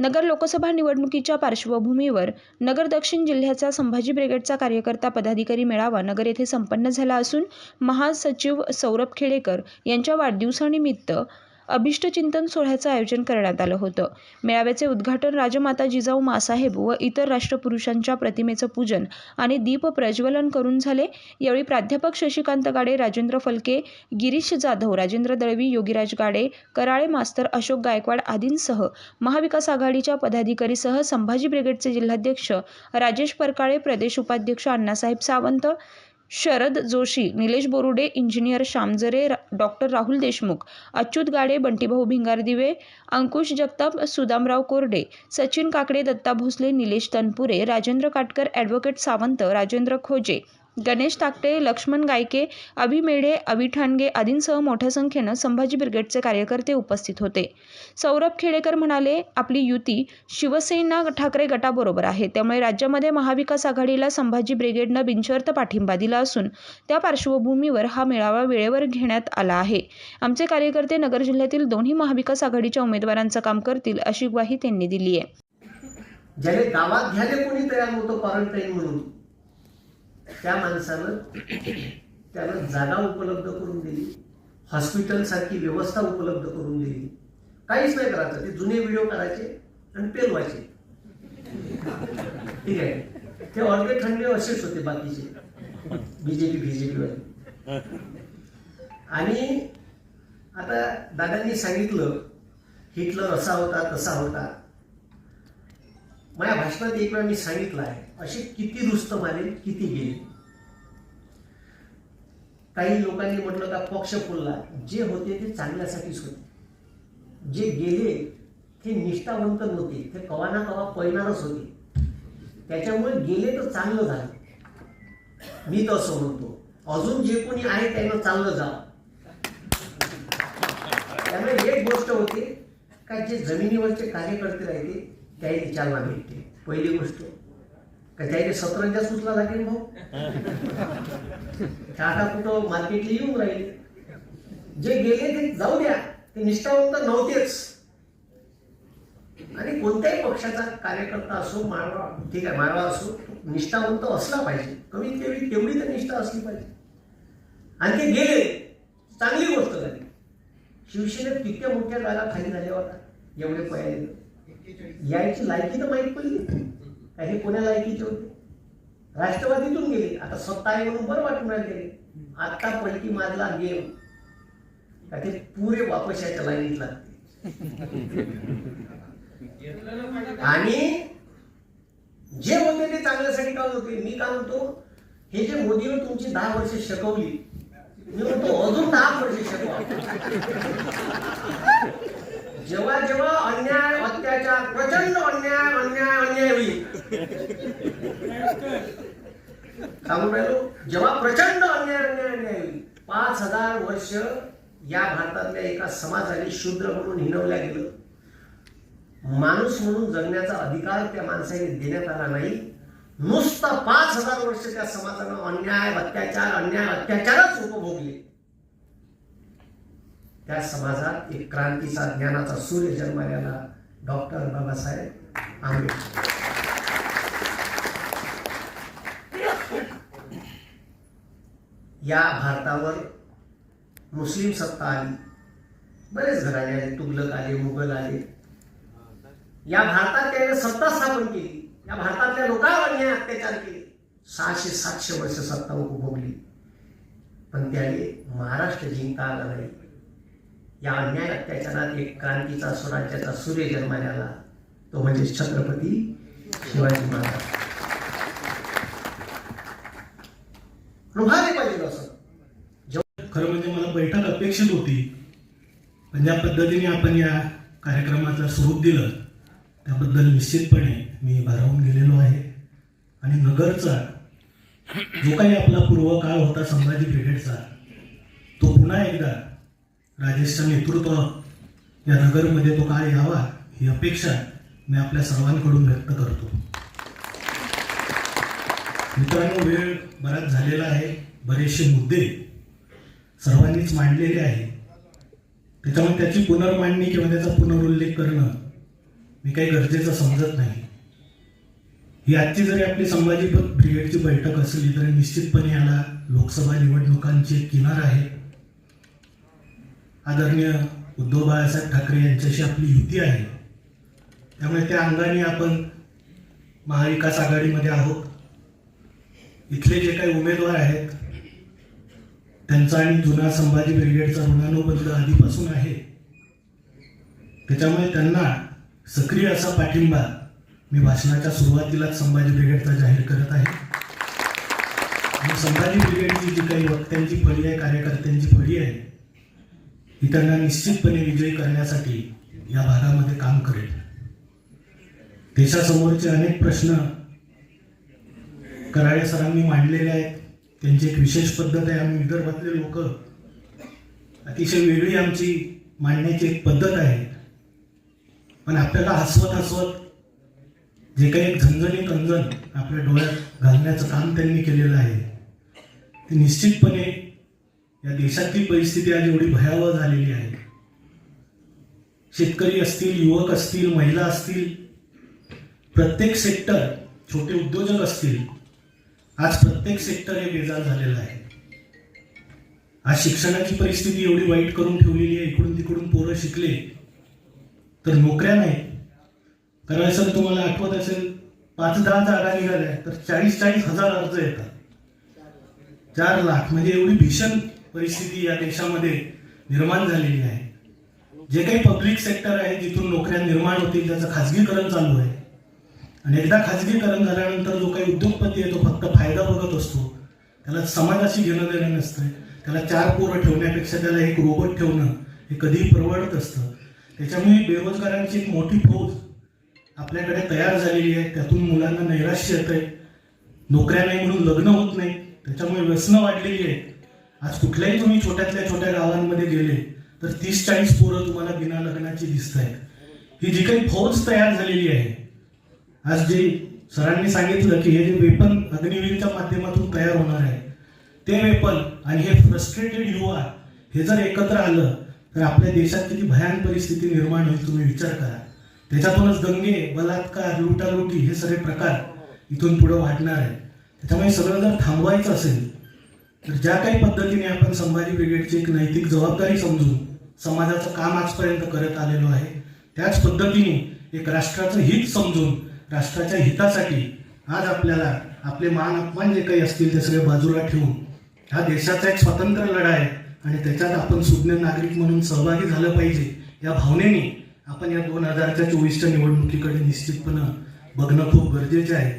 नगर लोकसभा निवडणुकीच्या पार्श्वभूमीवर नगर दक्षिण जिल्ह्याचा संभाजी ब्रिगेडचा कार्यकर्ता पदाधिकारी मेळावा नगर येथे संपन्न झाला असून महासचिव सौरभ खेडेकर यांच्या वाढदिवसानिमित्त अभिष्टचिंतन सोहळ्याचं आयोजन करण्यात आलं होतं. मेळाव्याचे उद्घाटन राजमाता जिजाऊ मासाहेब व इतर राष्ट्रपुरुषांच्या प्रतिमेचं पूजन आणि दीप प्रज्वलन करून झाले. यावेळी प्राध्यापक शशिकांत गाडे राजेंद्र फलके गिरीश जाधव राजेंद्र दळवी योगीराज गाडे कराळे मास्तर अशोक गायकवाड आदींसह महाविकास आघाडीच्या पदाधिकारीसह संभाजी ब्रिगेडचे जिल्हाध्यक्ष राजेश परकाळे प्रदेश उपाध्यक्ष अण्णासाहेब सावंत शरद जोशी निलेश बोरुडे इंजिनियर श्यामजरे रा डॉक्टर राहुल देशमुख अच्युत गाडे बंटीभाऊ भिंगारदिवे अंकुश जगताप सुदामराव कोरडे सचिन काकडे दत्ता भोसले निलेश तनपुरे राजेंद्र काटकर ॲडव्होकेट सावंत राजेंद्र खोजे गणेश ताकटे लक्ष्मण गायके अभि मेढे अभि ठाणगे आदींसह मोठ्या संख्येनं संभाजी ब्रिगेडचे कार्यकर्ते उपस्थित होते. सौरभ खेडेकर म्हणाले आपली युती शिवसेना ठाकरे गटाबरोबर आहे. त्यामुळे राज्यामध्ये महाविकास आघाडीला संभाजी ब्रिगेडनं बिनशर्त पाठिंबा दिला असून त्या पार्श्वभूमीवर हा मेळावा वेळेवर घेण्यात आला आहे. आमचे कार्यकर्ते नगर जिल्ह्यातील दोन्ही महाविकास आघाडीच्या उमेदवारांचं काम करतील अशी ग्वाही त्यांनी दिली आहे. ज्याने गावात घ्यायला कोणी तयार नव्हतं क्वारंटाईन म्हणून त्या माणसानं त्याला जागा उपलब्ध करून दिली हॉस्पिटल सारखी व्यवस्था उपलब्ध करून दिली. काहीच नाही करायचं ते जुने व्हिडिओ काढायचे आणि पेलवायचे ठीक आहे. ते ऑर्गे ठंडे असेच होते बाकीचे बीजेपी बीजेपी वाले. आणि आता दादांनी सांगितलं हिटलर असा होता तसा होता. माझ्या भाषणात एक वेळा मी सांगितलं आहे. असे किती रुस्तम आले किती गेले. काही लोकांनी म्हटलं का पक्ष फुलला. जे होते ते चांगल्यासाठीच होते. जे गेले ते निष्ठावंत नव्हते. ते कवा ना कवा पळणारच होते. त्याच्यामुळे गेले तर चांगलं झालं. मी तर असं म्हणतो. अजून जे कोणी आहे त्यांना चांगलं जावं त्यामुळे एक गोष्ट होते का जे जमिनीवरचे कार्यकर्ते राहते त्याही चालना भेटते. पहिली गोष्ट. का त्याने सतरंजा सुचला लागेल भाऊ आता कुठं मार्केटला येऊन राहिले? जे गेले ते जाऊ द्या. ते निष्ठावंत नव्हतेच. आणि कोणत्याही पक्षाचा कार्यकर्ता असो माळवा ठीक आहे माळवा असो निष्ठावंत असला पाहिजे. कमीत कमी तेवढी तर निष्ठा असली पाहिजे. आणि ते गेले. चांगली गोष्ट झाली. शिवसेनेत किती मोठ्या जागा खाली झाल्या होत्या. एवढे पहिले. यायची लायकी तर माहीत पडली. का हे कोण्या लायकीचे होते? राष्ट्रवादीतून गेले. आता सत्ता आहे म्हणून बरं वाटून राहिले. आता पैकी माझला गेम. का ते पुरे वापस याच्या लाईनीत लागते. आणि जे होते ते चांगल्यासाठी काम होते. मी काय म्हणतो हे जे मोदीवर तुमची दहा वर्ष शिकवली मी म्हणतो अजून दहा वर्ष शकवा. जेव्हा जेव्हा अन्याय अत्याचार प्रचंड अन्याय अन्याय अन्याय होईल. सांगून राहिलो? जेव्हा प्रचंड अन्याय अन्याय अन्याय होईल पाच हजार वर्ष या भारतातल्या एका समाजाने शूद्र म्हणून हिनवल्या गेलं. माणूस म्हणून जगण्याचा अधिकार त्या माणसाने देण्यात आला नाही. नुसता पाच हजार वर्ष त्या समाजानं अन्याय अत्याचार अन्याय अत्याचारच उपभोगले. त्या समाजात एक क्रांतीचा ज्ञानाचा सूर्य जन्माला डॉक्टर बाबासाहेब आंबेडकर. या भारतावर मुस्लिम सत्ता आली. बरेच घराणे आले तुगलक आले मुघल आले. या भारतात त्याने सत्ता स्थापन केली. या भारतातल्या लोकांवर अन्याय अत्याचार केले. सहाशे सातशे वर्ष सत्ता उपभोगली पण त्याने महाराष्ट्र जिंकता आला नाही. या अन्याय अत्याचारात एक क्रांतीचा स्वराज्याचा सूर्य जन्माला आला. तो म्हणजे छत्रपती शिवाजी महाराज. पाहिजे असं. खरं म्हणजे मला बैठक अपेक्षित होती पण ज्या पद्धतीने आपण या कार्यक्रमाचं स्वरूप दिलं त्याबद्दल निश्चितपणे मी भारावून गेलेलो आहे. आणि नगरचा जो काही आपला पूर्वकाळ होता संभाजी ब्रिगेडचा तो पुन्हा एकदा राजेशच्या नेतृत्व या नगरमध्ये तो काळ यावा ही अपेक्षा मी आपल्या सर्वांकडून व्यक्त करतो. मित्रांनो वेळ बराच झालेला आहे. बरेचसे मुद्दे सर्वांनीच मांडलेले आहे त्याच्यामुळे त्याची पुनर्मांडणी किंवा त्याचा पुनरुल्लेख करणं मी काही गरजेचं समजत नाही. ही आजची जरी आपली संभाजी ब्रिगेडची बैठक असली तरी निश्चितपणे याला लोकसभा निवडणुकांची किनार आहे आदरणीय उद्धव बाळासाहेब ठाकरे यांच्याशी आपली युती आहे. त्यामुळे त्या अंगाने आपण महाविकास आघाडीमध्ये आहोत. इथले जे काही उमेदवार आहेत त्यांचा आणि जुना संभाजी ब्रिगेडचा ऋणानुबंध आधीपासून आहे. त्याच्यामुळे त्यांना सक्रिय असा पाठिंबा मी भाषणाच्या सुरुवातीलाच संभाजी ब्रिगेडचा जाहीर करत आहे. आणि संभाजी ब्रिगेडची जी काही वक्त्यांची फळी आहे कार्यकर्त्यांची फळी आहे इतरांना निश्चितपणे विजयी करण्यासाठी या भागामध्ये काम करेल. देशासमोरचे अनेक प्रश्न कराळे सरांनी मांडलेले आहेत. त्यांची एक विशेष पद्धत आहे. आम्ही विदर्भातले लोक अतिशय वेगळी आमची मांडण्याची एक पद्धत आहे. पण आपल्याला हसवत हसवत जे काही एक झणझणीत आपल्या डोळ्यात घालण्याचं काम त्यांनी केलेलं आहे. ते निश्चितपणे या देशातली परिस्थिती आज एवढी भयावह झालेली आहे. शेतकरी असतील युवक असतील महिला असतील प्रत्येक सेक्टर छोटे उद्योजक असतील आज प्रत्येक सेक्टर हे बेजार झालेलं आहे. आज शिक्षणाची परिस्थिती एवढी वाईट करून ठेवलेली आहे इकडून तिकडून पोरं शिकले तर नोकऱ्या नाही कारण सर तुम्हाला आठवत असेल पाच दहा जागा निघाल्या तर चाळीस चाळीस हजार अर्ज येतात. चार लाख. म्हणजे एवढी भीषण परिस्थिती या देशामध्ये निर्माण झालेली आहे. जे काही पब्लिक सेक्टर आहे जिथून नोकऱ्या निर्माण होतील त्याचं खाजगीकरण चालू आहे. आणि एकदा खाजगीकरण झाल्यानंतर जो काही उद्योगपती आहे तो फक्त फायदा बघत असतो. त्याला समाजाशी घेणं देणं नसतं. त्याला चार पोरं ठेवण्यापेक्षा त्याला एक रोबोट ठेवणं हे कधीही परवडत असतं त्याच्यामुळे बेरोजगारांची एक मोठी फौज आपल्याकडे तयार झालेली आहे. त्यातून मुलांना नैराश्य येत आहे नोकऱ्या नाही म्हणून लग्न होत नाही. त्याच्यामुळे व्यसनं वाढलेली आहेत. आज कुठल्याही तुम्ही छोट्यातल्या छोट्या गावांमध्ये गेले तर तीस चाळीस पोरं तुम्हाला बिना लग्नाची दिसत आहेत ही जी काही फौज तयार झालेली आहे आज जे सरांनी सांगितलं की हे जे वेपन अग्निवीरच्या माध्यमातून तयार होणार आहे ते वेपन आणि हे फ्रस्ट्रेटेड युवा हे जर एकत्र आलं तर आपल्या देशात किती भयान परिस्थिती निर्माण होईल तुम्ही विचार करा. त्याच्यातूनच दंगे बलात्कार लुटालुटी हे सगळे प्रकार इथून पुढे वाढणार आहे त्याच्यामुळे सगळं जर थांबवायचं असेल तर ज्या काही पद्धतीने आपण संभाजी ब्रिगेडची एक नैतिक जबाबदारी समजून समाजाचं काम आजपर्यंत करत आलेलो आहे त्याच पद्धतीने एक राष्ट्राचं हित समजून राष्ट्राच्या हितासाठी आज आपल्याला आपले मान अपमान जे काही असतील ते सगळे बाजूला ठेवून हा देशाचा एक स्वतंत्र लढा आहे आणि त्याच्यात आपण सुज्ञ नागरिक म्हणून सहभागी झालं पाहिजे या भावनेने आपण या दोन हजारच्या चोवीसच्या निवडणुकीकडे निश्चितपणे बघणं खूप गरजेचं आहे.